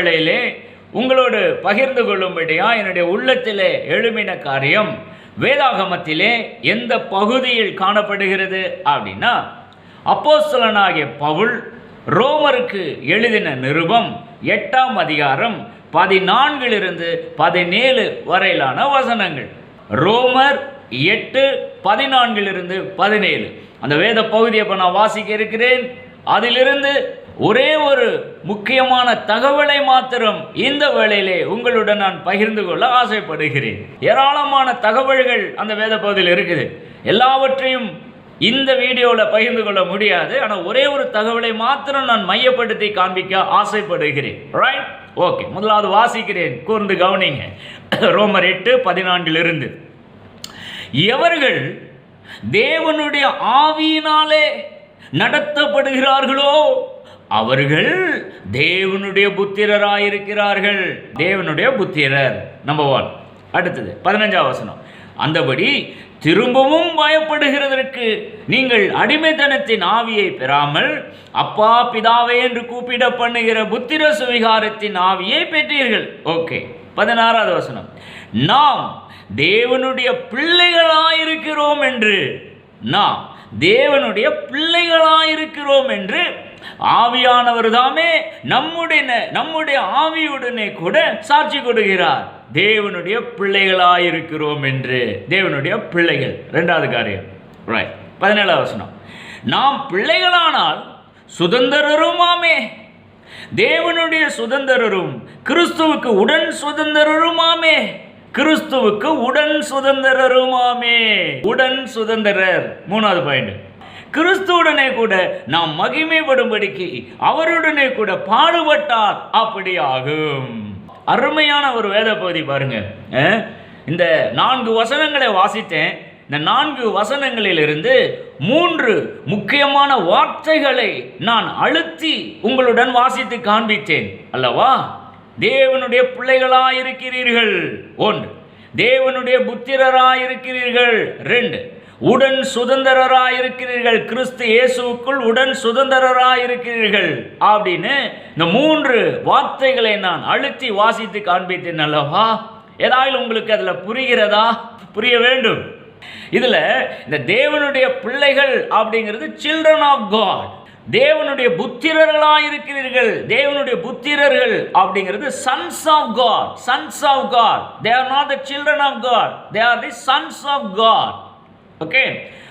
வேளையிலே உங்களோடு பகிர்ந்து கொள்ளும்படியா என்னுடைய உள்ளத்திலே எழுமின காரியம் வேதாகமத்திலே எந்த பகுதியில் காணப்படுகிறது அப்படின்னா அப்போஸ்தலனாகிய பவுல் ரோமருக்கு எழுதின நிருபம் எட்டாம் அதிகாரம் பதினான்கிலிருந்து பதினேழு வரையிலான வசனங்கள். ரோமர் எட்டு பதினான்கிலிருந்து பதினேழு. அந்த வேத பகுதியை இப்போ நான் வாசிக்க இருக்கிறேன். அதிலிருந்து ஒரே ஒரு முக்கியமான தகவலை மாத்திரம் இந்த வேளையிலே உங்களுடன் நான் பகிர்ந்து கொள்ள ஆசைப்படுகிறேன். ஏராளமான தகவல்கள் அந்த வேத பகுதியில் இருக்குது. எல்லாவற்றையும் இந்த வீடியோவில் பகிர்ந்து கொள்ள முடியாது. ஆனால் ஒரே ஒரு தகவலை மாத்திரம் நான் மையப்படுத்தி காண்பிக்க ஆசைப்படுகிறேன். ரைட் ஓகே முதலாவது வாசிக்கிறேன். கூர்ந்து கவனிங்க. ரோமர் எட்டு பதினான்கிலிருந்து. எவர்கள் தேவனுடைய ஆவியினாலே நடத்தப்படுகிறார்களோ அவர்கள் தேவனுடைய புத்திரராயிருக்கிறார்கள். தேவனுடைய புத்திரர் நம்பர் ஒன் அடுத்தது பதினஞ்சாம் வசனம். அந்தபடி திரும்பவும் பயப்படுகிறதற்கு நீங்கள் அடிமைத்தனத்தின் ஆவியை பெறாமல் அப்பா பிதாவே என்று கூப்பிட பண்ணுகிற புத்திர சுவிகாரத்தின் ஆவியை பெற்றீர்கள். ஓகே பதினாறாவது வசனம். நாம் தேவனுடைய பிள்ளைகளாயிருக்கிறோம் என்று நாம் தேவனுடைய பிள்ளைகளாயிருக்கிறோம் என்று ஆவியானவர் தாமே நம்முடைய நம்முடைய ஆவியுடனே கூட சாட்சி கொடுக்கிறார். தேவனுடைய பிள்ளைகளாயிருக்கிறோம் என்று. தேவனுடைய பிள்ளைகள். ரெண்டாவது காரியம். ரைட் பதினேழாவது வசனம். நாம் பிள்ளைகளானால் சுதந்திரருமாமே தேவனுடைய சுதந்திரரும் கிறிஸ்துவுக்கு உடன் சுதந்திரருமாமே கிறிஸ்துவுக்கு உடன் சுதந்திரருமாமே உடன் சுதந்திரர். மூணாவது பாயிண்ட் கிறிஸ்துவுடனே கூட நாம் மகிமைப்படும்படிக்கு அவருடனே கூட பாடுபட்டால் அப்படி ஆகும் அருமையான ஒரு வேத பகுதி பாருங்க இந்த நான்கு வசனங்களை வாசித்தேன். இந்த நான்கு வசனங்களிலிருந்து மூன்று முக்கியமான வார்த்தைகளை நான் அழுத்தி உங்களுடன் வாசித்து காண்பித்தேன். அல்லவா? தேவனுடைய பிள்ளைகளாயிருக்கிறீர்கள். ஒன்று. தேவனுடைய புத்திரராயிருக்கிறீர்கள். ரெண்டு. உடன் சுதந்திரராயிருக்கிறீர்கள். கிறிஸ்து இயேசுவுக்குள் உடன் சுதந்திரராயிருக்கிறீர்கள். அப்படின்னு இந்த மூன்று வார்த்தைகளை நான் அழுத்தி வாசித்து காண்பித்தேன் அல்லவா? ஏதாவது உங்களுக்கு அதில் புரிகிறதா? புரிய வேண்டும். இதில் இந்த தேவனுடைய பிள்ளைகள் அப்படிங்கிறது சில்ட்ரன் ஆஃப் காட் தேவனுடைய புத்திரர்களாக இருக்கிறீர்கள் தேவனுடைய புத்திரர்கள் அப்படிங்கிறது sons of God sons of God they are not the children of God they are the sons of God okay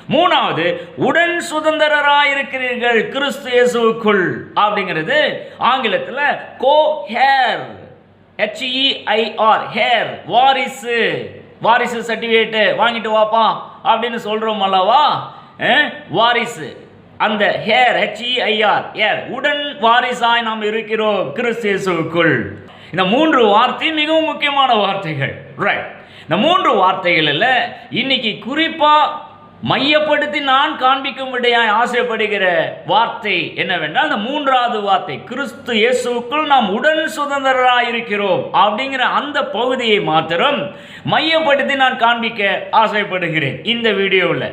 மூணாவது உடன் சுதந்திரராக இருக்கிறீர்கள் கிறிஸ்து இயேசுக்குள் அப்படிங்கிறது ஆங்கிலத்தில் கோ ஹேர் ஹெச்இஐஆர் ஹேர் வாரிசு. வாரிசு சர்டிஃபிகேட்டு வாங்கிட்டு வாப்பா அப்படின்னு சொல்கிறோம் அல்லவா? வாரிசு. அந்த ஹேர் ஹெச்இஐஆர் ஹேர் உடன் வாரிசாய் நாம் இருக்கிறோம் கிறிஸ்து இயேசுக்குள் இந்த மூன்று வார்த்தை மிகவும் முக்கியமான வார்த்தைகள். ரைட் இந்த மூன்று வார்த்தைகளில் இன்னைக்கு குறிப்பாக மையப்படுத்தி நான் காண்பிக்கும்படியாய் ஆசைப்படுகிற வார்த்தை என்னவென்றால் அந்த மூன்றாவது வார்த்தை கிறிஸ்து இயேசுவுக்குள் நாம் உடன் சுதந்திரராக இருக்கிறோம் அப்படிங்கிற அந்த பகுதியை மாத்திரம் மையப்படுத்தி நான் காண்பிக்க ஆசைப்படுகிறேன் இந்த வீடியோவில்.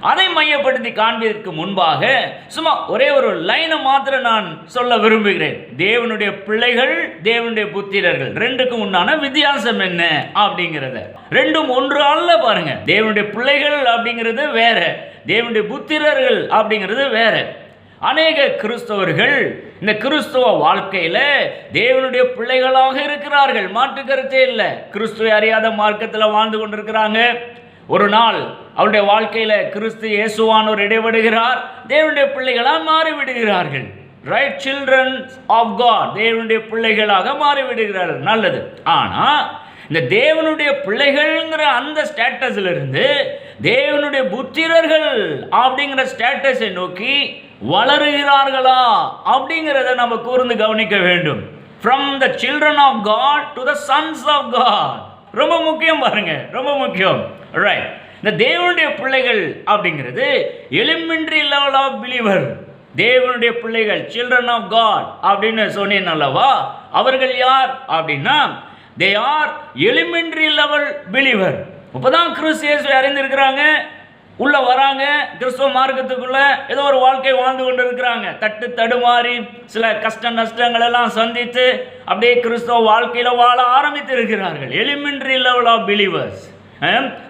அதை மையப்படுத்தி காண்பதற்கு முன்பாக சும்மா ஒரே ஒரு லைனை மாத்திர நான் சொல்ல விரும்புகிறேன். தேவனுடைய பிள்ளைகள் தேவனுடைய புத்திரர்கள் ரெண்டுக்கும் உண்டான வித்தியாசம் என்ன அப்படிங்கிறத. ரெண்டும் ஒன்று அல்ல பாருங்க. தேவனுடைய பிள்ளைகள் அப்படிங்கிறது வேற. தேவனுடைய புத்திரர்கள் அப்படிங்கிறது வேற. அநேக கிறிஸ்தவர்கள் இந்த கிறிஸ்துவ வாழ்க்கையில தேவனுடைய பிள்ளைகளாக இருக்கிறார்கள். மாற்று கருத்தே இல்லை. கிறிஸ்துவை அறியாத மார்க்கத்தில் வாழ்ந்து கொண்டிருக்கிறாங்க. ஒரு நாள் அவருடைய வாழ்க்கையில் கிறிஸ்து இயேசுவானோர் இடைபடுகிறார். தேவனுடைய பிள்ளைகளாக மாறிவிடுகிறார்கள். ரைட் சில்ட்ரன் ஆஃப் காட் தேவனுடைய பிள்ளைகளாக மாறிவிடுகிறார்கள். நல்லது. ஆனால் இந்த தேவனுடைய பிள்ளைகள்ங்கிற அந்த ஸ்டேட்டஸ்ல இருந்து தேவனுடைய புத்திரர்கள் அப்படிங்கிற ஸ்டேட்டஸை நோக்கி வளருகிறார்களா அப்படிங்கிறத நம்ம கூர்ந்து கவனிக்க வேண்டும். From the children of God to the sons of God ரொம்ப முக்கியம் பாருங்க. ரொம்ப முக்கியம். ரைட் இந்த தேவனுடைய பிள்ளைகள் அப்படிங்கிறது எலிமெண்ட்ரி லெவல் ஆஃப் பிலீவர். தேவனுடைய பிள்ளைகள் சில்ட்ரன் ஆஃப் காட் அப்படின்னு சொன்னேன் அல்லவா அவர்கள் யார் அப்படின்னா they are elementary level believer. இப்போதான் கிறிஸ்து இயேசுவை அறிந்திருக்கிறாங்க. உள்ள வராங்க. கிறிஸ்துவ மார்க்கத்துக்குள்ள ஏதோ ஒரு வாழ்க்கை வாழ்ந்து கொண்டு இருக்கிறாங்க தட்டு தடுமாறி சில கஷ்ட நஷ்டங்கள் எல்லாம் சந்தித்து அப்படியே கிறிஸ்துவ வாழ்க்கையில் வாழ ஆரம்பித்து இருக்கிறார்கள் எலிமெண்ட்ரி லெவல் ஆஃப் பிலீவர்ஸ்.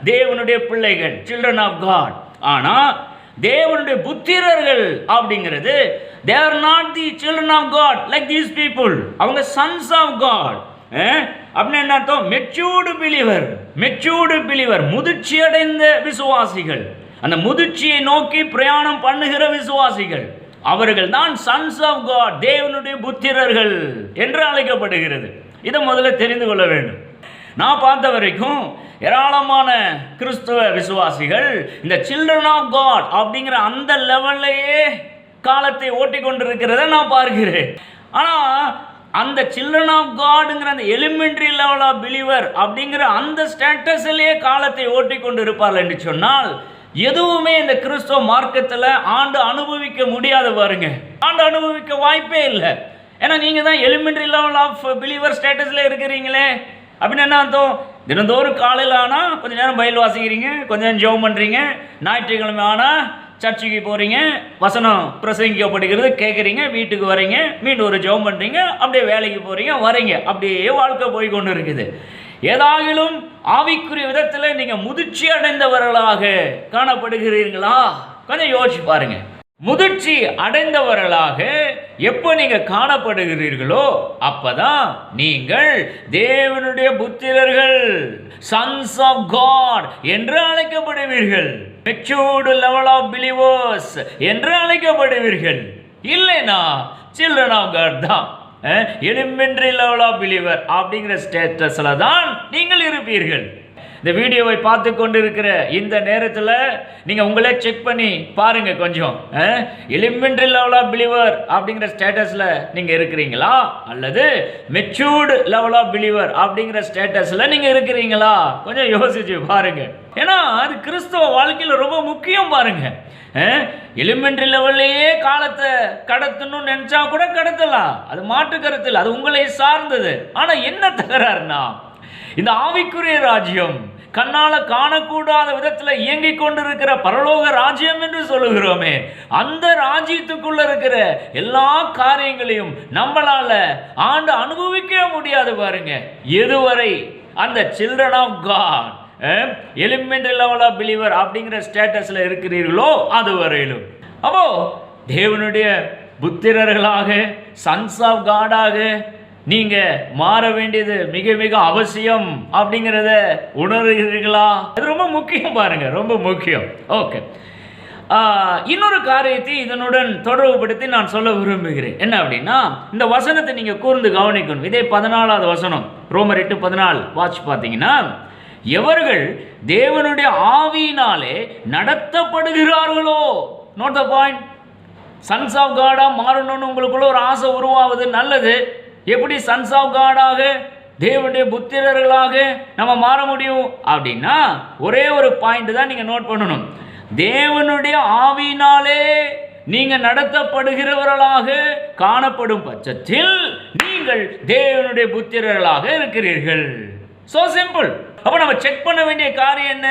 தேவனுடைய பிள்ளைகள் சில்ட்ரன் ஆஃப் காட் ஆனால் தேவனுடைய புத்திரர்கள் அப்படிங்கிறது they are not the children of God like these people அவங்க சன்ஸ் ஆஃப் காட் அப்படின்னு என்ன அர்த்தம்? மெச்சூர்டு பிலிவர் மெச்சூர்டு பிலிவர் முதிர்ச்சி அடைந்த விசுவாசிகள். அந்த முதிர்ச்சியை நோக்கி பிரயாணம் பண்ணுகிற விசுவாசிகள். அவர்கள் தான் சன்ஸ் ஆஃப் காட் தேவனுடைய புத்திரர்கள் என்று அழைக்கப்படுகிறது. இதை முதல்ல தெரிந்து கொள்ள வேண்டும். நான் பார்த்த வரைக்கும் ஏராளமான கிறிஸ்துவ விசுவாசிகள் இந்த சில்ட்ரன் ஆஃப் காட் அப்படிங்கிற அந்த லெவல்லையே காலத்தை ஓட்டி கொண்டிருக்கிறத நான் பார்க்கிறேன். ஆனால் அந்த சில்ட்ரன் ஆஃப் காடுங்கிற அந்த எலிமெண்ட்ரி லெவல் ஆஃப் பிலீவர் அப்படிங்கிற அந்த ஸ்டேட்டஸ்லேயே காலத்தை ஓட்டி கொண்டு இருப்பார்கள் என்று சொன்னால் எதுவுமே இந்த கிறிஸ்துவ மார்க்கத்தில் ஆண்டு அனுபவிக்க முடியாது பாருங்க. ஆண்டு அனுபவிக்க வாய்ப்பே இல்லை. ஏன்னா நீங்கள் தான் எலிமெண்ட்ரி லெவல் ஆஃப் பிலீவர் ஸ்டேட்டஸில் இருக்கிறீங்களே. அப்படின்னு என்ன அர்த்தம்? தினந்தோறும் காலையில் ஆனால் கொஞ்சம் நேரம் பயில் வாசிக்கிறீங்க கொஞ்சம் நேரம் ஜெபம் பண்ணுறீங்க ஞாயிற்றுக்கிழமை ஆனால் சர்ச்சுக்கு போகிறீங்க வசனம் பிரசங்கிக்கப்படுகிறது கேட்குறீங்க வீட்டுக்கு வரீங்க மீண்டும் ஒரு ஜெபம் பண்ணுறீங்க அப்படியே வேலைக்கு போகிறீங்க வரீங்க. அப்படியே வாழ்க்கை போய் கொண்டு இருக்குது. ஏதாகிலும் ஆவிக்குரிய விதத்தில் நீங்கள் முதிர்ச்சி அடைந்தவர்களாக காணப்படுகிறீர்களா? கொஞ்சம் யோசிச்சு பாருங்கள் முதிர்ச்சி அடைந்தவர்களாக எப்போ நீங்கள் காணப்படுகிறீர்களோ அப்பதான் நீங்கள் தேவனுடைய புத்திரர்கள் சன்ஸ் ஆஃப் காட் என்று அழைக்கப்படுவீர்கள். மெச்சூர்டு லெவல் ஆஃப் பிலிவர்ஸ் என்று அழைக்கப்படுவீர்கள். இல்லைனா சில்ட்ரன் ஆஃப் காட் தான். எலும்பின்றி லெவல் ஆஃப் பிலிவர் அப்படிங்கிற ஸ்டேட்டஸில் தான் நீங்கள் இருப்பீர்கள். இந்த வீடியோவை பார்த்து கொண்டிருக்கிற இந்த நேரத்தில் நீங்கள் உங்களே செக் பண்ணி பாருங்க கொஞ்சம் எலிமெண்ட்ரி லெவல் ஆஃப் பிலீவர் அப்படிங்கிற ஸ்டேட்டஸில் நீங்கள் இருக்கிறீங்களா? அல்லது மெச்சூர்டு லெவல் ஆஃப் பிலீவர் அப்படிங்கிற ஸ்டேட்டஸில் நீங்கள் இருக்கிறீங்களா? கொஞ்சம் யோசிச்சு பாருங்கள் ஏன்னா அது கிறிஸ்தவ வாழ்க்கையில் ரொம்ப முக்கியம் பாருங்க. எலிமெண்ட்ரி லெவல்லையே காலத்தை கடத்தணும்னு நினச்சா கூட கடத்தலாம். அது மாற்று கருத்தில் அது உங்களை சார்ந்தது. ஆனால் என்ன தகராறுனா இந்த ஆவிக்குரிய ராஜ்யம் கண்ணால காணக்கூடாத விதத்தில் இயங்கிக் கொண்டிருக்கிற பரலோக ராஜ்யம் என்று சொல்லுகிறோமே. அந்த ராஜ்யத்துக்குள்ள இருக்கிற எல்லா காரியங்களையும் நம்மளால ஆண்டு அனுபவிக்கவே முடியாது பாருங்க. எதுவரை? அந்த children of God elementary level of believer அப்படிங்கிற ஸ்டேட்டஸில் இருக்கிறீர்களோ அது வரையிலும் அப்போ தேவனுடைய புத்திரர்களாக சன்ஸ் ஆஃப் காடாக நீங்க மாற வேண்டியது மிக மிக அவசியம் அப்படிங்கிறத உணர்கிறீர்களா? அது ரொம்ப முக்கியம் பாருங்க ரொம்ப முக்கியம். ஓகே. இன்னொரு காரியத்தை இதனுடன் தொடர்புபடுத்தி நான் சொல்ல விரும்புகிறேன். என்ன அப்படின்னா இந்த வசனத்தை நீங்க கூர்ந்து கவனிக்கணும். இதே பதினாலாவது வசனம் ரோமர் எட்டு பதினாலு. வாட்ச் பார்த்தீங்கன்னா எவர்கள் தேவனுடைய ஆவியினாலே நடத்தப்படுகிறார்களோ note the point sons of காடாக மாறணும்னு உங்களுக்குள்ள ஒரு ஆசை உருவாவது நல்லது. எப்படி சன்ஸ் ஆஃப் காடாக தேவனுடைய புத்திரர்களாக நம்ம மாற முடியும்? அப்படின்னா ஒரே ஒரு பாயிண்ட் தான் நீங்கள் நோட் பண்ணணும். தேவனுடைய ஆவினாலே நீங்க நடத்தப்படுகிறவர்களாக காணப்படும் பட்சத்தில் நீங்கள் தேவனுடைய புத்திரர்களாக இருக்கிறீர்கள். சோ சிம்பிள் அப்ப நம்ம செக் பண்ண வேண்டிய காரியம் என்ன?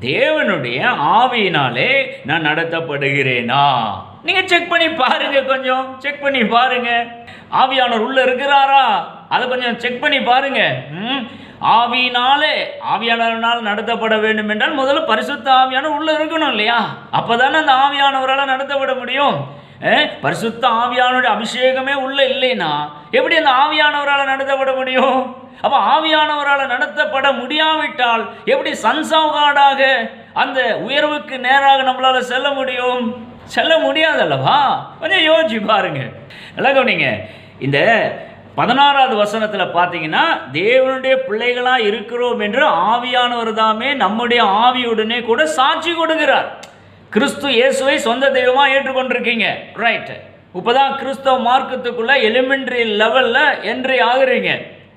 தேவனுடைய ஆவியினாலே நான் நடத்தப்படுகிறேனா? நீங்கள் செக் பண்ணி பாருங்க கொஞ்சம் செக் பண்ணி பாருங்க. ஆவியானவர் உள்ளே இருக்கிறாரா? அதை கொஞ்சம் செக் பண்ணி பாருங்க. ம், ஆவியினாலே ஆவியானவரால் நடத்தப்பட வேண்டும் என்றால் முதல்ல பரிசுத்த ஆவியானவர் உள்ளே இருக்கணும் இல்லையா? அப்பதானே அந்த ஆவியானவரால் நடத்தப்பட முடியும். பரிசுத்த ஆவியானுடைய அபிஷேகமே உள்ளே இல்லைன்னா எப்படி அந்த ஆவியானவரால் நடத்தப்பட முடியும்? அப்போ ஆவியானவரால் நடத்தப்பட முடியாவிட்டால் எப்படி சன்சாவ்காடாக அந்த உயர்வுக்கு நேராக நம்மளால் செல்ல முடியும்? செல்ல முடியாதல்லவா? கொஞ்சம் யோசிச்சு பாருங்க. நல்லா கவனிங்க. இந்த பதினாறாவது வசனத்தில் பார்த்தீங்கன்னா தேவனுடைய பிள்ளைகளாக இருக்கிறோம் என்று ஆவியானவர் தாமே நம்முடைய ஆவியுடனே கூட சாட்சி கொடுக்கிறார். கிறிஸ்து இயேசுவை சொந்த தெய்வமாக ஏற்றுக்கொண்டிருக்கீங்க. ரைட் இப்போதான் கிறிஸ்தவ மார்க்கத்துக்குள்ள எலிமெண்ட்ரி லெவலில் என்ட்ரி ஆகுறீங்க.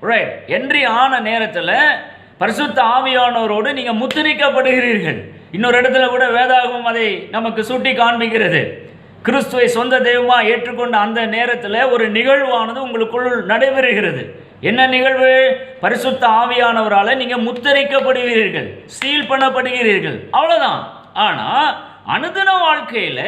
ரைட் என்ட்ரி ஆன நேரத்தில் பரிசுத்த ஆவியானவரோடு நீங்கள் முத்திரிக்கப்படுகிறீர்கள் இன்னொரு இடத்துல கூட வேதாகமம் அதை நமக்கு சுட்டி காண்பிக்கிறது. கிறிஸ்துவை சொந்த தெய்வமாக ஏற்றுக்கொண்ட அந்த நேரத்தில் ஒரு நிகழ்வானது உங்களுக்குள் நடைபெறுகிறது. என்ன நிகழ்வு? பரிசுத்த ஆவியானவரால் நீங்கள் முத்தரிக்கப்படுவீர்கள் சீல் பண்ணப்படுகிறீர்கள். அவ்வளோதான் ஆனால் அனுதின வாழ்க்கையில்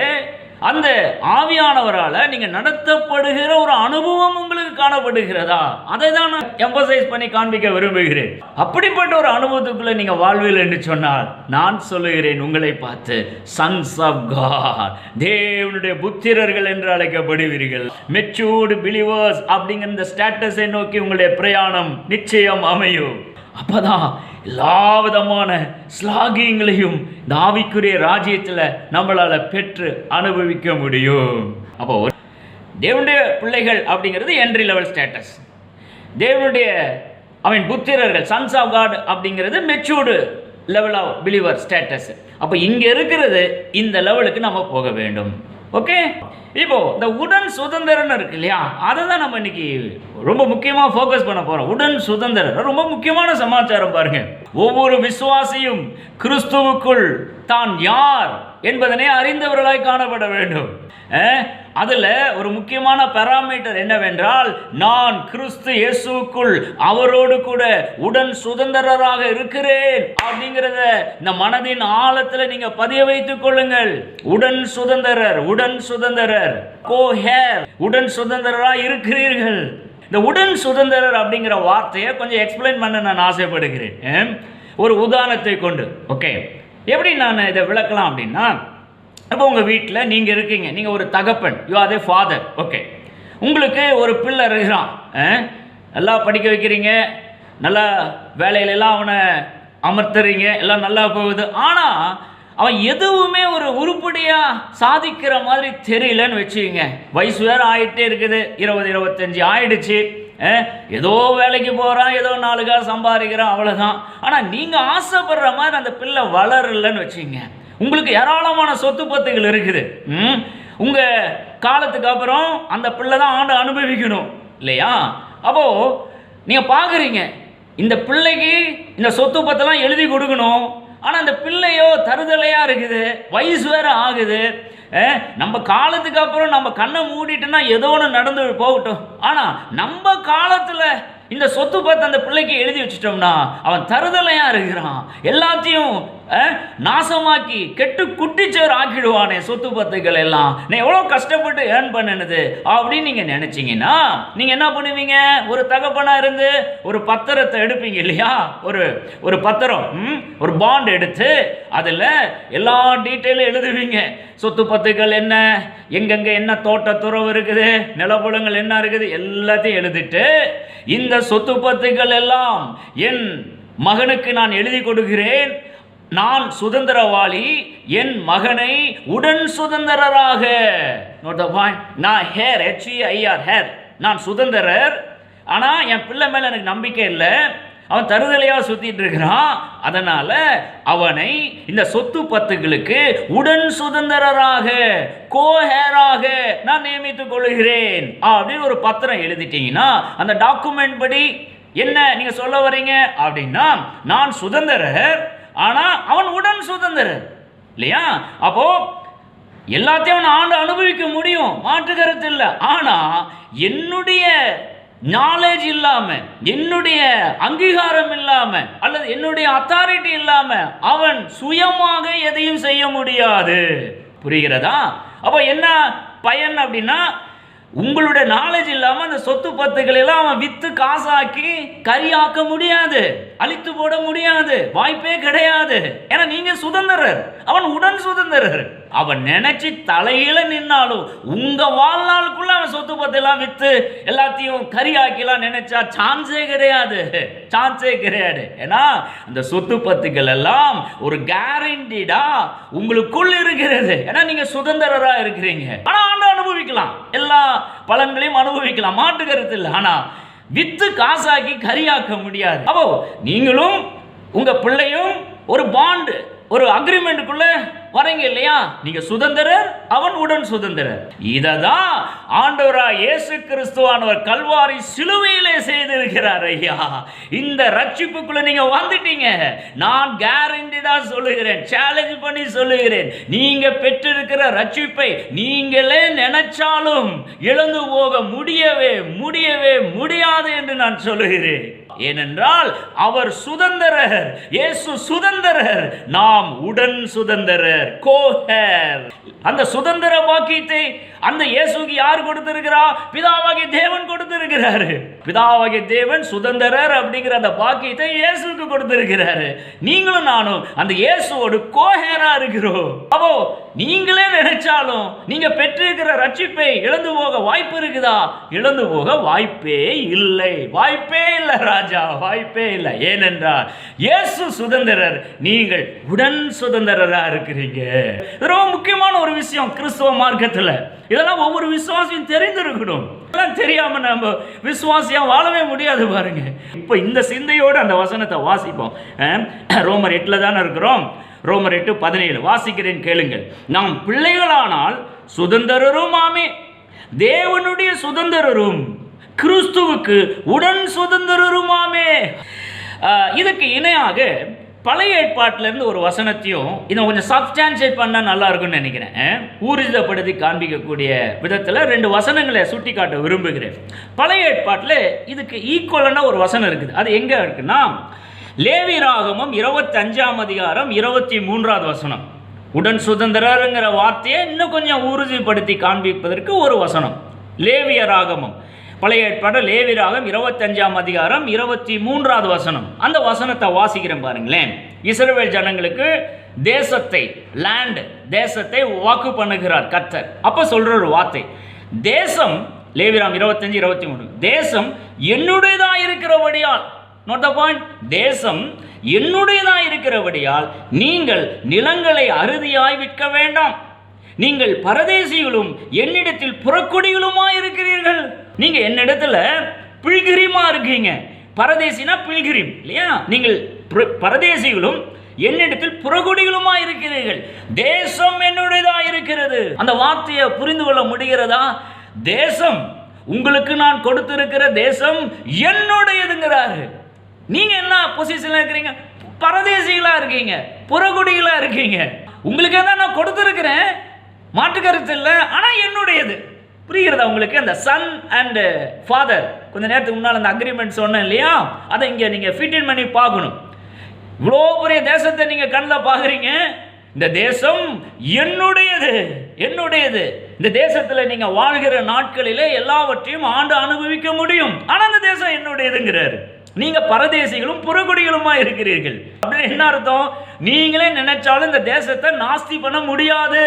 அந்த ஆவியானவரால் நீங்கள் நடத்தப்படுகிற ஒரு அனுபவம் உங்களுக்கு காணப்படுகிறதா? அதை தான் நான் எம்பசைஸ் பண்ணி காண்பிக்க விரும்புகிறேன். அப்படிப்பட்ட ஒரு அனுபவத்துக்குள்ளே நீங்கள் வாழ்வில் என்று சொன்னால் நான் சொல்லுகிறேன் உங்களை பார்த்து சன்ஸ் ஆஃப் காட் தேவனுடைய புத்திரர்கள் என்று அழைக்கப்படுவீர்கள். மெச்சூர்டு பிலிவர்ஸ் அப்படிங்கிற இந்த ஸ்டேட்டஸை நோக்கி உங்களுடைய பிரயாணம் நிச்சயம் அமையும். அப்பதான் எல்லா விதமான ஸ்லாகியங்களையும் இந்த ஆவிக்குரிய ராஜ்யத்தில் நம்மளால பெற்று அனுபவிக்க முடியும். அப்போ தேவனுடைய பிள்ளைகள் அப்படிங்கிறது என்ட்ரி லெவல் ஸ்டேட்டஸ் தேவனுடைய அவன் புத்திரர்கள் சன்ஸ் ஆஃப் காட் அப்படிங்கிறது matured level of believer status அப்போ இங்கே இருக்கிறது இந்த லெவலுக்கு நம்ம போக வேண்டும். ஓகே இப்போ இந்த உடன் சுதந்திரம்னு இருக்கு இல்லையா? அதை தான் நம்ம இன்னைக்கு ரொம்ப முக்கியமாக ஃபோக்கஸ் பண்ண போகிறோம் உடன் சுதந்திரம் ரொம்ப முக்கியமான சமாச்சாரம் பாருங்க. ஒவ்வொரு விசுவாசியும் கிறிஸ்துவுக்குள் தான் யார் என்பதனை அறிந்தவர்களாய் காணப்பட வேண்டும். அதுல ஒரு முக்கியமான பராமீட்டர் என்னவென்றால் நான் கிறிஸ்து இயேசுவுக்குள் அவரோடு கூட உடன் சுதந்திரராக இருக்கிறேன் அப்படிங்கிறத இந்த மனதின் ஆழத்துல நீங்க பதிய வைத்துக் கொள்ளுங்கள். உடன் சுதந்திரர் உடன் சுதந்திரர். கோஹேர் உடன் சுதந்திரராக இருக்கிறீர்கள். இந்த உடன் சுதந்திரர் அப்படிங்கிற வார்த்தையை கொஞ்சம் எக்ஸ்பிளைன் பண்ண நான் ஆசைப்படுகிறேன். ஒரு உதாரணத்தை கொண்டு. ஓகே எப்படி நான் இதை விளக்கலாம் அப்படின்னா இப்போ உங்கள் வீட்டில் நீங்கள் இருக்கீங்க. நீங்கள் ஒரு தகப்பன். You are a father okay உங்களுக்கு ஒரு பிள்ளை இருக்கிறான். நல்லா படிக்க வைக்கிறீங்க. நல்லா வேலையிலெல்லாம் அவனை அமர்த்துறீங்க. எல்லாம் நல்லா போகுது. ஆனால் அவன் எதுவுமே ஒரு உருப்படியாக சாதிக்கிற மாதிரி தெரியலன்னு வச்சுக்கோங்க. வயசு வேறு ஆகிட்டே இருக்குது. இருபது இருபத்தஞ்சி ஆயிடுச்சு. ஏதோ வேலைக்கு போகிறான் ஏதோ நாலு காசு சம்பாதிக்கிறான். அவ்வளோதான் ஆனால் நீங்கள் ஆசைப்படுற மாதிரி அந்த பிள்ளை வளரலன்னு வச்சுக்கோங்க. உங்களுக்கு ஏராளமான சொத்து பத்துகள் இருக்குது. ம்? உங்கள் காலத்துக்கு அப்புறம் அந்த பிள்ளை தான் ஆண்டு அனுபவிக்கணும். இல்லையா? அப்போது நீங்கள் பார்க்குறீங்க இந்த பிள்ளைக்கு இந்த சொத்து பத்தெல்லாம் எழுதி கொடுக்கணும். ஆனால் அந்த பிள்ளையோ தருதலையாக இருக்குது. வயசு வேற ஆகுது. நம்ம காலத்துக்கு அப்புறம் நம்ம கண்ணை மூடிட்டோன்னா ஏதோ ஒன்று நடந்து போகட்டும். ஆனால் நம்ம காலத்தில் இந்த சொத்து பத்து அந்த பிள்ளைக்கு எழுதி வச்சிட்டோம்னா அவன் தருதலையாக இருக்கிறான். எல்லாத்தையும் நாசமாக்கி கெட்டு குட்டிச்சவர் ஆக்கிடுவானே சொத்து பத்துக்கள் எல்லாம். நான் எவ்வளோ கஷ்டப்பட்டு ஏர்ன் பண்ணினது? அப்படின்னு நீங்கள் நினச்சிங்கன்னா நீங்கள் என்ன பண்ணுவீங்க? ஒரு தகப்பனாக இருந்து ஒரு பத்திரத்தை எடுப்பீங்க இல்லையா? ஒரு ஒரு பத்திரம் ம், ஒரு பாண்ட் எடுத்து அதில் எல்லா டீட்டெயிலும் எழுதுவீங்க. சொத்து பத்துக்கள் என்ன? எங்கெங்கே என்ன தோட்ட துறவு இருக்குது? நிலப்புலங்கள் என்ன இருக்குது? எல்லாத்தையும் எழுதிட்டு இந்த சொத்து பத்துக்கள் எல்லாம் என் மகனுக்கு நான் எழுதி கொடுக்கிறேன். நான் சுதந்திரவாளி என் மகனை உடன் சுதந்திரராக. Note the point. நான் heir H E I R heir. நான் சுதந்திரர். ஆனால் என் பிள்ளை மேலே எனக்கு நம்பிக்கை இல்லை. அவன் தருதலையாக சுற்றிட்டு இருக்கிறான். அதனால் அவனை இந்த சொத்து பத்துகளுக்கு உடன் சுதந்திரராக கோஹேராக நான் நியமித்துக் கொள்கிறேன். அப்படின்னு ஒரு பத்திரம் எழுதிட்டீங்கன்னா அந்த டாக்குமெண்ட் படி என்ன நீங்கள் சொல்ல வர்றீங்க அப்படின்னா நான் சுதந்திரர். ஆனால் அவன் உடன் சுதந்திரர். இல்லையா? அப்போ எல்லாத்தையும் அவன் ஆண்டு அனுபவிக்க முடியும். மாற்று கருத்து இல்லை. ஆனால் என்னுடைய நாலேஜ் இல்லாமல் என்னுடைய அங்கீகாரம் இல்லாமல் அல்லது என்னுடைய அத்தாரிட்டி இல்லாமல் அவன் சுயமாக எதையும் செய்ய முடியாது. புரிகிறதா? அப்போ என்ன பயன் அப்படின்னா உங்களுடைய நாலேஜ் இல்லாமல் அந்த சொத்து பத்துக்களை எல்லாம் அவன் வித்து காசாக்கி கரியாக்க முடியாது அழித்து போட முடியாது வாய்ப்பே கிடையாது. ஏன்னா நீங்க சுதந்திரர். அவன் உடன் சுதந்திரர். அவன் நினைச்சு தலையில நின்னாலும் உங்க வாழ்நாளுக்குள்ள அவன் சொத்து பத்தெல்லாம் வித்து எல்லாத்தையும் கரியாக்கிலாம் நினைச்சா சான்ஸே கிடையாது. சான்ஸே கிடையாது. ஏன்னா அந்த சொத்து பத்துக்கள் எல்லாம் ஒரு கேரண்டிடா உங்களுக்குள் இருக்கிறது. ஏன்னா நீங்க சுதந்திரரா இருக்கிறீங்க. ஆனா அனுபவிக்கலாம். எல்லா பலன்களையும் அனுபவிக்கலாம். மாட்டு கருத்து இல்லை. ஆனா வித்து காசாக்கி கரியாக்க முடியாது. அப்போ நீங்களும் உங்க பிள்ளையும் ஒரு பாண்டு ஒரு அக்ரிமெண்ட்டுக்குள்ள வரீங்க இல்லையா? நீங்க சுதந்திரர் அவன் உடன் சுதந்திரர். இததான் ஆண்டவரா இயேசு கிறிஸ்துவானவர் கல்வாரி சிலுவையிலே செய்திருக்கிறார் ஐயா. இந்த ரட்சிப்புக்குள்ள நீங்க வந்துட்டீங்க. நான் கேரண்டி தான் சொல்லுகிறேன். சேலஞ்ச் பண்ணி சொல்லுகிறேன். நீங்க பெற்றிருக்கிற ரட்சிப்பை நீங்களே நினைச்சாலும் எழுந்து போக முடியவே முடியவே முடியாது என்று நான் சொல்லுகிறேன். ஏனென்றால் அவர் சுதந்திரர். இயேசு சுதந்திரர். நாம் உடன் சுதந்திரர். கோஹர். அந்த சுதந்திர வாக்கியத்தை அந்த இயேசுக்கு யார் கொடுத்திருக்கிறா? பிதாவாகிய தேவன் கொடுத்திருக்கிறாரு. பிதாவாகிய தேவன் சுதந்திரர் அப்படிங்கிற அந்த பாக்கியத்தை இயேசுக்கு கொடுத்திருக்கிறாரு. நீங்களும் நானும் அந்த இயேசுவோடு கோஹேரா இருக்கிறோம். அப்போ நீங்களே நினைச்சாலும் நீங்க பெற்றிருக்கிற ரட்சிப்பை இழந்து போக வாய்ப்பு இருக்குதா? இழந்து போக வாய்ப்பே இல்லை. வாய்ப்பே இல்லை ராஜ். வாய்ப்பே இல்லை. ஏனென்றால் இயேசு சுதந்திரர் நீங்கள் உடன் சுதந்திரராக இருக்கிறீங்க. இது ரொம்ப முக்கியமான ஒரு விஷயம் கிறிஸ்துவ மார்க்கத்தில். இதெல்லாம் ஒவ்வொரு விசுவாசியும் தெரிந்திருக்கணும். இதெல்லாம் தெரியாம நம்ம விசுவாசியா வாழவே முடியாது பாருங்க. இப்போ இந்த சிந்தையோடு அந்த வசனத்தை வாசிப்போம். ரோமர் எட்டில் தானே இருக்கிறோம்? ரோமர் எட்டு பதினேழு. வாசிக்கிறேன் கேளுங்கள். நாம் பிள்ளைகளானால் சுதந்திரரும் ஆமே தேவனுடைய சுதந்திரரும் கிறிஸ்துவுக்கு உடன் சுதந்திரருமாமே. இதுக்கு இணையாக பழைய ஏற்பாட்டிலேருந்து ஒரு வசனத்தையும் இதை கொஞ்சம் சப்ஸ்டான்ஷியேட் பண்ணால் நல்லா இருக்கும்னு நினைக்கிறேன் ஊர்ஜிதப்படுத்தி காண்பிக்கக்கூடிய விதத்தில் ரெண்டு வசனங்களை சுட்டி காட்ட விரும்புகிறேன். பழைய ஏற்பாட்டில் இதுக்கு ஈக்குவலான ஒரு வசனம் இருக்குது. அது எங்கே இருக்குன்னா லேவி ராகமம் இருபத்தஞ்சாம் அதிகாரம் இருபத்தி மூன்றாவது வசனம். உடன் சுதந்திரங்கிற வார்த்தையை இன்னும் கொஞ்சம் ஊர்ஜிப்படுத்தி காண்பிப்பதற்கு ஒரு வசனம். லேவிய ராகமம். பழைய ஏற்பாடு லேவிராகம் இருபத்தஞ்சாம் அதிகாரம் இருபத்தி மூன்றாவது வசனம். அந்த வசனத்தை வாசிக்கிறேன் பாருங்களேன். இஸ்ரேல் ஜனங்களுக்கு தேசத்தை லேண்ட் தேசத்தை வாக்கு பண்ணுகிறார் கத்தர் அப்போ சொல்கிற ஒரு வார்த்தை. தேசம் லேவிராம் இருபத்தஞ்சு இருபத்தி மூணு தேசம் என்னுடையதாக இருக்கிறபடியால் நோட் த பாயிண்ட் தேசம் என்னுடையதாக இருக்கிறபடியால் நீங்கள் நிலங்களை அறுதியாய் விற்க வேண்டாம். நீங்கள் பரதேசிகளும் என்னிடத்தில் புறக்குடிகளுமாய் இருக்கிறீர்கள் நீங்கள் என்னிடத்துல பில்கிரிமாக இருக்கீங்க. பரதேசினா பில்கிரிம் இல்லையா? நீங்கள் பரதேசிகளும் என்னிடத்தில் புறகுடிகளுமா இருக்கிறீர்கள். தேசம் என்னுடையதா இருக்கிறது. அந்த வார்த்தையை புரிந்து கொள்ள முடிகிறதா? தேசம் உங்களுக்கு நான் கொடுத்திருக்கிற தேசம் என்னுடையதுங்கிறாரு. நீங்க என்ன பொசிஷன்ல இருக்கிறீங்க? பரதேசிகளா இருக்கீங்க புறகுடிகளா இருக்கீங்க. உங்களுக்கு தான் நான் கொடுத்துருக்கிறேன். மாற்று கருத்து இல்லை ஆனா என்னுடையது. புரிகிறதா உங்களுக்கு? அந்த சன் அண்ட் ஃபாதர் கொஞ்ச நேரத்துக்கு முன்னால் அந்த அக்ரிமெண்ட் சொன்னேன் இல்லையா? அதை இங்கே நீங்கள் ஃபிட்டின் பண்ணி பார்க்கணும். இவ்வளோ பெரிய தேசத்தை நீங்கள் கண்ணில் பார்க்குறீங்க? இந்த தேசம் என்னுடையது என்னுடையது. இந்த தேசத்தில் நீங்கள் வாழ்கிற நாட்களிலே எல்லாவற்றையும் ஆண்டு அனுபவிக்க முடியும். ஆனால் அந்த தேசம் என்னுடையதுங்கிறாரு. நீங்க பரதேசிகளும் புறகுடிகளுமா இருக்கிறீர்கள். அப்படின்னு என்ன அர்த்தம்? நீங்களே நினைச்சாலும் இந்த தேசத்தை நாஸ்தி பண்ண முடியாது.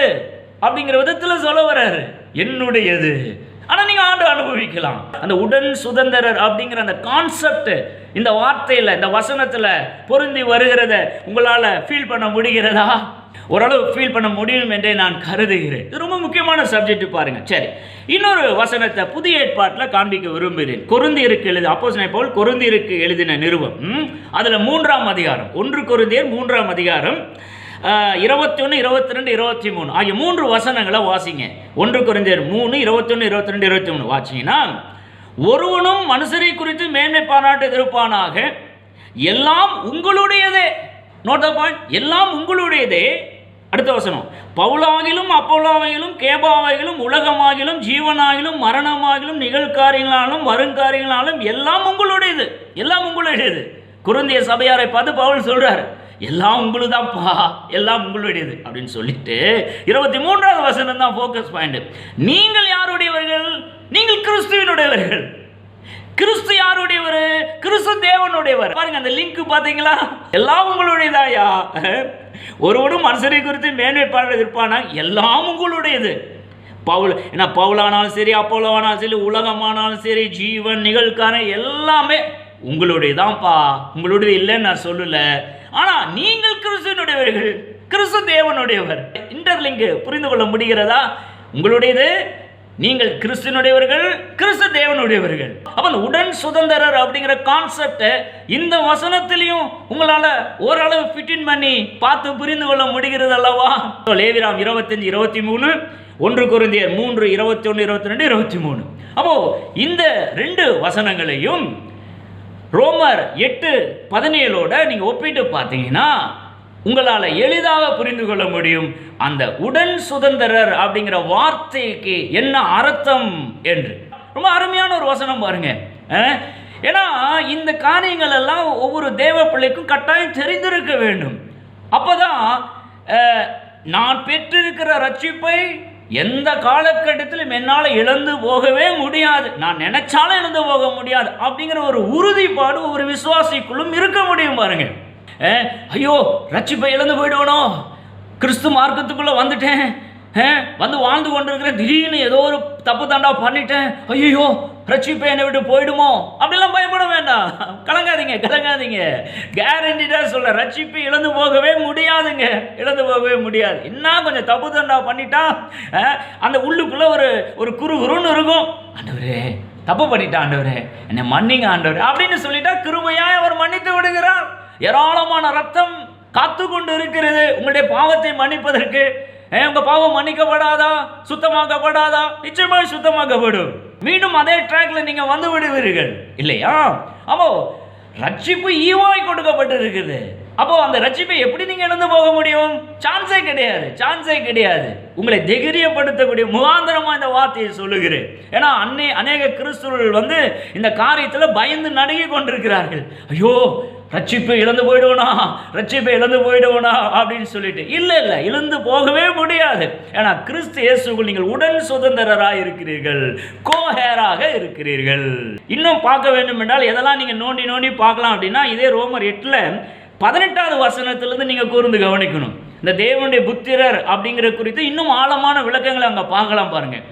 அப்படிங்கிற விதத்தில் சொல்ல வர்றாரு. என்னுடையது? ஆனால் நீங்கள் ஆண்டு அனுபவிக்கலாம். அந்த உடன் சுதந்திரர் அப்படிங்கிற அந்த கான்செப்ட் இந்த வார்த்தையில் இந்த வசனத்தில் பொருந்தி வருகிறத உங்களால் ஃபீல் பண்ண முடிகிறதா? ஓரளவு ஃபீல் பண்ண முடியும் என்றே நான் கருதுகிறேன். இது ரொம்ப முக்கியமான சப்ஜெக்ட் பாருங்க. சரி. இன்னொரு வசனத்தை புதிய ஏற்பாட்டில் காண்பிக்க விரும்புகிறேன். கொருந்தியருக்கு எழுதி அப்போஸ்தலனை போல் கொருந்தியருக்கு எழுதின நிறுவம் ம், மூன்றாம் அதிகாரம். ஒன்று கொருந்தியர் மூன்றாம் அதிகாரம். இருபத்தி ஒன்று இருபத்தி ரெண்டு இருபத்தி மூணு ஆகிய மூன்று வசனங்களை வாசிங்க. ஒன்று குறைஞ்சர் மூணு இருபத்தொன்று இருபத்தி ரெண்டு இருபத்தி மூணு வாசிங்கன்னா ஒருவனும் மனுஷரை குறித்து மேன்மை பாராட்டு இருப்பானாக எல்லாம் உங்களுடையதே. நோட் பாயிண்ட் எல்லாம் உங்களுடையதே. அடுத்த வசனம். பவுலாகிலும் அப்போலாவிலும் கேபாவாகிலும் உலகமாகிலும் ஜீவனாகிலும் மரணமாகிலும் நிகழ்காரியங்களாலும் வருங்காரியங்களாலும் எல்லாம் உங்களுடையது. எல்லாம் உங்களுடையது. குருந்திய சபையாரை பார்த்து பவுல் சொல்கிறார் எல்லாம் உங்களுதான்ப்பா எல்லாம் உங்களுடையது அப்படின்னு சொல்லிட்டு இருபத்தி மூன்றாவது வசனம் தான் ஃபோக்கஸ் பாயிண்ட் நீங்கள் யாருடையவர்கள்? நீங்கள் கிறிஸ்துவினுடையவர்கள். கிறிஸ்து யாருடையவர்? கிறிஸ்து தேவனுடையவர். பாருங்க அந்த லிங்க் பார்த்தீங்களா? எல்லாம் உங்களுடையதாயா? ஒருவனும் மனுஷரை குறித்து மேன்மை இருப்பானா? எல்லாம் உங்களுடையது. பவுல் ஏன்னா பவுலானாலும் சரி அப்போலோவானாலும் சரி உலகமானாலும் சரி ஜீவன் நிகழ்காரன் எல்லாமே உங்களுடையதான்ப்பா. உங்களுடையது இல்லைன்னு நான் சொல்லலை. ஆனால் நீங்கள் கிறிஸ்துவனுடையவர்கள் கிறிஸ்து தேவனுடையவர். இன்டர்லிங்கு புரிந்து கொள்ள முடிகிறதா? உங்களுடையது நீங்கள் கிறிஸ்துனுடையவர்கள் கிறிஸ்து தேவனுடையவர்கள். அப்போ அந்த உடன் சுதந்திரர் அப்படிங்கிற கான்செப்டை இந்த வசனத்திலையும் உங்களால் ஓரளவு ஃபிட்டின் பண்ணி பார்த்து புரிந்து கொள்ள முடிகிறது அல்லவா? லேவிராம் இருபத்தஞ்சு இருபத்தி மூணு ஒன்று குருந்தியர் மூன்று இருபத்தி ஒன்று இருபத்தி ரெண்டு இருபத்தி மூணு அப்போ இந்த ரெண்டு வசனங்களையும் ரோமர் எட்டு பதினேழோட நீங்கள் ஒப்பிட்டு பார்த்தீங்கன்னா உங்களால் எளிதாக புரிந்து கொள்ள முடியும் அந்த உடன் சுதந்திரர் அப்படிங்கிற வார்த்தைக்கு என்ன அர்த்தம் என்று. ரொம்ப அருமையான ஒரு வசனம் பாருங்க. ஏன்னா இந்த காரியங்கள் எல்லாம் ஒவ்வொரு தேவ பிள்ளைக்கும் கட்டாயம் தெரிந்திருக்க வேண்டும். அப்போதான் நான் பெற்றிருக்கிற ரட்சிப்பை எந்த காலகட்டத்திலும் என்னால் இழந்து போகவே முடியாது. நான் நினைச்சாலும் இழந்து போக முடியாது. அப்படிங்கிற ஒரு உறுதிப்பாடு ஒரு விசுவாசிக்குள்ளும் இருக்க முடியும் பாருங்க. ஐயோ ரட்சிப்பை இழந்து போயிடுவனோ? கிறிஸ்து மார்க்கத்துக்குள்ளே வந்துட்டேன். வந்து வாழ்ந்து கொண்டிருக்கிறேன். திடீர்னு ஏதோ ஒரு தப்பு தாண்டா பண்ணிட்டேன். ஐயோ ரட்சிப்பு என்னை விட்டு போயிடுமோ? அப்படிலாம் பயப்பட வேண்டாம். கலங்காதீங்க கலங்காதீங்க. கேரண்டிடாக சொல்ல ரட்சிப்பு இழந்து போகவே முடியாதுங்க. இழந்து போகவே முடியாது. என்ன கொஞ்சம் தப்பு தண்டா பண்ணிட்டா அந்த உள்ளுக்குள்ளே ஒரு ஒரு குறு குருன்னு இருக்கும். ஆண்டவரே தப்பு பண்ணிட்டா ஆண்டவரே. என்னை மன்னிங்க ஆண்டவர். அப்படின்னு சொல்லிட்டா கிருபையாய் அவர் மன்னித்து விடுகிறார். ஏராளமான ரத்தம் காத்து கொண்டு இருக்கிறது. உங்களுடைய பாவத்தை மன்னிப்பதற்கு. உங்க பாவம் மன்னிக்கப்படாதா? சுத்தமாக்கப்படாதா? நிச்சயமாக சுத்தமாக்கப்படும். மீண்டும் அதே ட்ராக்ல நீங்க வந்து விடுவீர்கள். இல்லையா? அப்போ ரட்சிப்பு ஈவாய் கொடுக்கப்பட்டு அப்போது அப்போ அந்த ரட்சிப்பை எப்படி நீங்க இழந்து போக முடியும்? சான்ஸே கிடையாது சான்ஸே கிடையாது. உங்களை தைரியப்படுத்தக்கூடிய முகாந்திரமா இந்த வார்த்தையை சொல்லுகிறேன். ஏன்னா அன்னை அநேக கிறிஸ்துவர்கள் வந்து இந்த காரியத்துல பயந்து நடுங்கி கொண்டிருக்கிறார்கள். ஐயோ ரட்சிப்பை இழந்து போயிடுவோனா? ரட்சிப்பை இழந்து போயிடுவோனா? அப்படின்னு சொல்லிட்டு. இல்லை இல்லை இழந்து போகவே முடியாது. ஏன்னா கிறிஸ்து இயேசுக்குள் நீங்கள் உடன் சுதந்திரராக இருக்கிறீர்கள். கோஹேராக இருக்கிறீர்கள். இன்னும் பார்க்க வேண்டும் என்றால் எதெல்லாம் நீங்கள் நோண்டி நோண்டி பார்க்கலாம் அப்படின்னா இதே ரோமர் எட்டில் பதினெட்டாவது வசனத்திலிருந்து நீங்கள் கூர்ந்து கவனிக்கணும். இந்த தேவனுடைய புத்திரர் அப்படிங்கிற குறித்து இன்னும் ஆழமான விளக்கங்களை அங்கே பார்க்கலாம் பாருங்கள்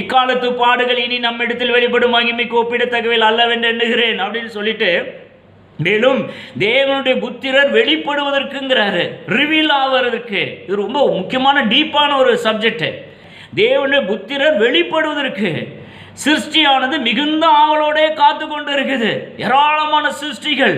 இக்காலத்து பாடுகள் இனி நம்ம இடத்தில் வெளிப்படும் மகிமைக்கு ஒப்பிடத்தக்கவையில் அல்லவென்று எண்ணுகிறேன் அப்படின்னு சொல்லிட்டு மேலும் தேவனுடைய புத்திரர் வெளிப்படுவதற்குங்கிறாரு ரிவீல் ஆவதற்கு. இது ரொம்ப முக்கியமான டீப்பான ஒரு சப்ஜெக்ட் தேவனுடைய புத்திரர் வெளிப்படுவதற்கு. சிருஷ்டியானது மிகுந்த ஆவலோடே காத்து கொண்டு இருக்குது ஏராளமான சிருஷ்டிகள்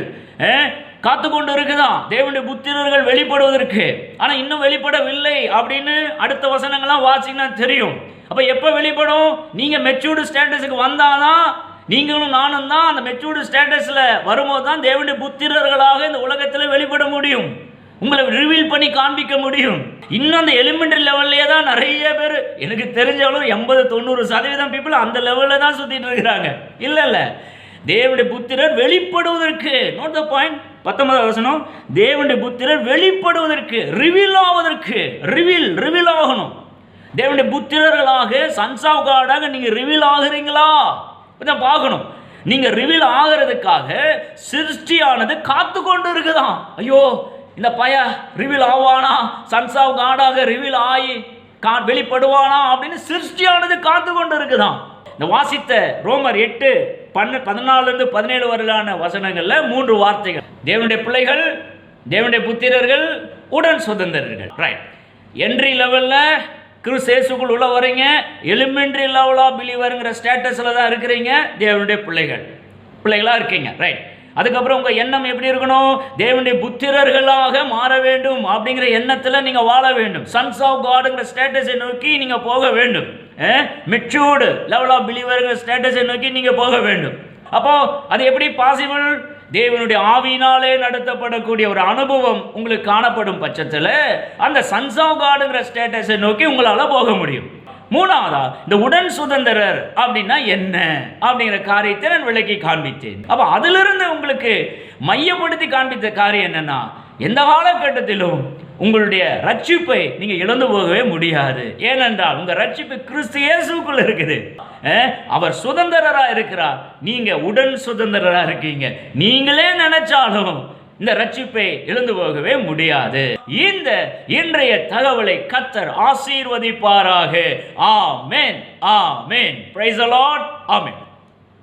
காத்து கொண்டு இருக்குதான் தேவனுடைய புத்திரர்கள் வெளிப்படுவதற்கு. ஆனால் இன்னும் வெளிப்படவில்லை அப்படின்னு அடுத்த வசனங்கள்லாம் வாசிங்கன்னா தெரியும். அப்போ எப்போ வெளிப்படும்? நீங்கள் மெச்சூர்டு ஸ்டேட்டஸுக்கு வந்தாதான் நீங்களும் நானும் தான் அந்த மெச்சூர்டு ஸ்டேட்டஸில் வரும்போது தான் தேவனுடைய புத்திரர்களாக இந்த உலகத்தில் வெளிப்பட முடியும். உங்களை ரிவீல் பண்ணி காண்பிக்க முடியும். இன்னும் அந்த எலிமெண்ட்ரி லெவல்லையே தான் நிறைய பேர் எனக்கு தெரிஞ்சாலும் எண்பது தொண்ணூறு சதவீதம் பீப்புள் அந்த லெவலில் தான் சுற்றிட்டு இருக்கிறாங்க. இல்லை இல்லை. தேவனுடைய புத்திரர் வெளிப்படுவதற்கு நோட் த பாயிண்ட் பத்தொன்பதாவது வசனம் தேவனுடைய புத்திரர் வெளிப்படுவதற்கு ரிவீல் ஆவதற்கு ரிவீல் ரிவீல் ஆகணும். தேவனுடைய புத்திரர்களாக சன்ஸ் காடாக நீங்கள் ரிவீல் ஆகுறீங்களா? கொஞ்சம் பார்க்கணும். நீங்கள் ரிவீல் ஆகிறதுக்காக சிருஷ்டியானது காத்து கொண்டு இருக்குதான் ஐயோ இந்த பய ரிவீல் ஆவானா? சன்சாவ் காடாக ரிவீல் ஆகி கா வெளிப்படுவானா? அப்படின்னு சிருஷ்டியானது காத்து கொண்டு இருக்குதான் இந்த வாசித்த ரோமர் எட்டு பன்ன பதினாலுலேருந்து பதினேழு வரையிலான வசனங்களில் மூன்று வார்த்தைகள். தேவனுடைய பிள்ளைகள் தேவனுடைய புத்திரர்கள் உடன் சுதந்திரர்கள். ரைட் என்ட்ரி லெவலில் கிறிஸ்தேசுக்குள் உள்ள வரீங்க எலிமெண்ட்ரி லெவலாக பிலிவருங்கிற பிலீவருங்கிற ஸ்டேட்டஸில் தான் இருக்கிறீங்க. தேவனுடைய பிள்ளைகள். பிள்ளைகளாக இருக்கீங்க. ரைட் அதுக்கப்புறம் உங்கள் எண்ணம் எப்படி இருக்கணும்? தேவனுடைய புத்திரர்களாக மாற வேண்டும் அப்படிங்கிற எண்ணத்தில் நீங்கள் வாழ வேண்டும். சன்ஸ் ஆஃப் காடுங்கிற ஸ்டேட்டஸை நோக்கி நீங்கள் போக வேண்டும். மெச்சூர்டு லெவல் ஆஃப் பிலீவருங்கிற ஸ்டேட்டஸை நோக்கி நீங்கள் போக வேண்டும். அப்போ அது எப்படி பாசிபிள் தேவனுடைய ஆவியினாலே நடத்தப்படக்கூடிய ஒரு அனுபவம் உங்களுக்கு காணப்படும் பட்சத்தில் அந்த சன்ஸ் ஆஃப் காடுங்கிற ஸ்டேட்டஸை நோக்கி உங்களால் போக முடியும். மூணாவதா இந்த உடன் சுதந்திரர் அப்படின்னா என்ன? அப்படிங்கிற காரியத்தை நான் விளக்கி காண்பித்தேன். அப்போ அதிலிருந்து உங்களுக்கு மையப்படுத்தி காண்பித்த காரியம் என்னன்னா எந்த காலகட்டத்திலும் உங்களுடைய ரட்சிப்பை நீங்க இழந்து போகவே முடியாது. ஏனென்றால் உங்க ரட்சிப்பு கிறிஸ்து இயேசுக்குள்ள இருக்குது. அவர் சுதந்திரரா இருக்கிறார். நீங்க உடன் சுதந்திரரா இருக்கீங்க. நீங்களே நினைச்சாலும் இந்த ரட்சிப்பை இழந்து போகவே முடியாது. இந்த இன்றைய தகவலை கத்தர் ஆசீர்வதிப்பாராக. ஆமேன். ஆமேன். பிரைஸ் அலாட் ஆமேன்.